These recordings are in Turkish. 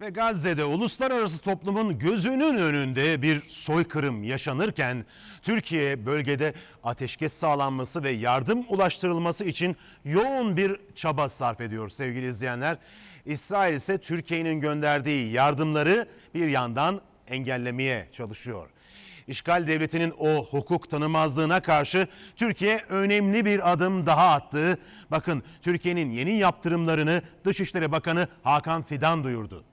Ve Gazze'de uluslararası toplumun gözünün önünde bir soykırım yaşanırken Türkiye bölgede ateşkes sağlanması ve yardım ulaştırılması için yoğun bir çaba sarf ediyor sevgili izleyenler. İsrail ise Türkiye'nin gönderdiği yardımları bir yandan engellemeye çalışıyor. İşgal devletinin o hukuk tanımazlığına karşı Türkiye önemli bir adım daha attı. Bakın Türkiye'nin yeni yaptırımlarını Dışişleri Bakanı Hakan Fidan duyurdu.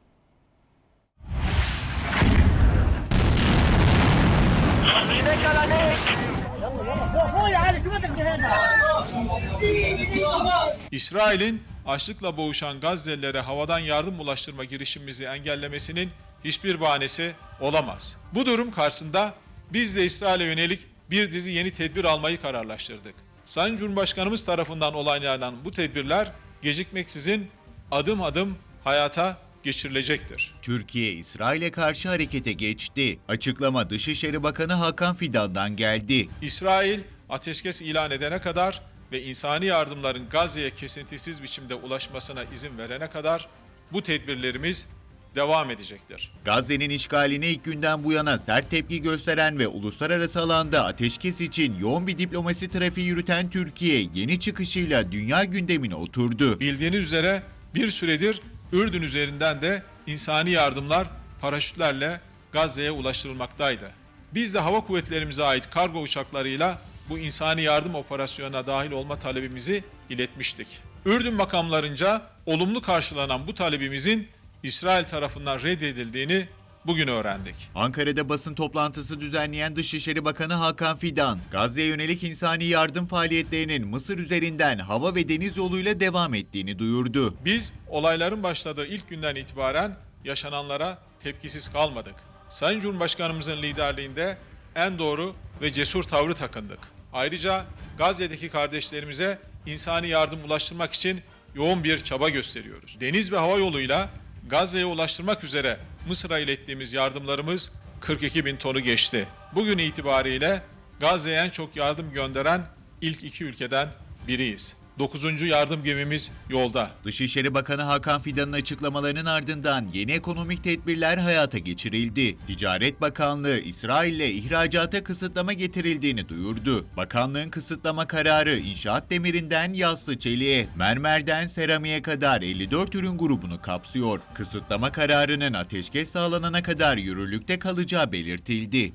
İsrail'in açlıkla boğuşan Gazze'lilere havadan yardım ulaştırma girişimimizi engellemesinin hiçbir bahanesi olamaz. Bu durum karşısında biz de İsrail'e yönelik bir dizi yeni tedbir almayı kararlaştırdık. Sayın Cumhurbaşkanımız tarafından onaylanan bu tedbirler gecikmeksizin adım adım hayata geçirilecektir. Türkiye İsrail'e karşı harekete geçti. Açıklama Dışişleri Bakanı Hakan Fidan'dan geldi. İsrail ateşkes ilan edene kadar ve insani yardımların Gazze'ye kesintisiz biçimde ulaşmasına izin verene kadar bu tedbirlerimiz devam edecektir. Gazze'nin işgaline ilk günden bu yana sert tepki gösteren ve uluslararası alanda ateşkes için yoğun bir diplomasi trafiği yürüten Türkiye yeni çıkışıyla dünya gündemine oturdu. Bildiğiniz üzere bir süredir Ürdün üzerinden de insani yardımlar paraşütlerle Gazze'ye ulaştırılmaktaydı. Biz de hava kuvvetlerimize ait kargo uçaklarıyla bu insani yardım operasyonuna dahil olma talebimizi iletmiştik. Ürdün makamlarınca olumlu karşılanan bu talebimizin İsrail tarafından reddedildiğini bugün öğrendik. Ankara'da basın toplantısı düzenleyen Dışişleri Bakanı Hakan Fidan, Gazze'ye yönelik insani yardım faaliyetlerinin Mısır üzerinden hava ve deniz yoluyla devam ettiğini duyurdu. Biz olayların başladığı ilk günden itibaren yaşananlara tepkisiz kalmadık. Sayın Cumhurbaşkanımızın liderliğinde en doğru ve cesur tavrı takındık. Ayrıca Gazze'deki kardeşlerimize insani yardım ulaştırmak için yoğun bir çaba gösteriyoruz. Deniz ve hava yoluyla Gazze'ye ulaştırmak üzere Mısır'a ilettiğimiz yardımlarımız 42 bin tonu geçti. Bugün itibariyle Gazze'ye en çok yardım gönderen ilk iki ülkeden biriyiz. 9. yardım gemimiz yolda. Dışişleri Bakanı Hakan Fidan'ın açıklamalarının ardından yeni ekonomik tedbirler hayata geçirildi. Ticaret Bakanlığı İsrail'le ihracata kısıtlama getirildiğini duyurdu. Bakanlığın kısıtlama kararı inşaat demirinden yassı çeliğe, mermerden seramiğe kadar 54 ürün grubunu kapsıyor. Kısıtlama kararının ateşkes sağlanana kadar yürürlükte kalacağı belirtildi.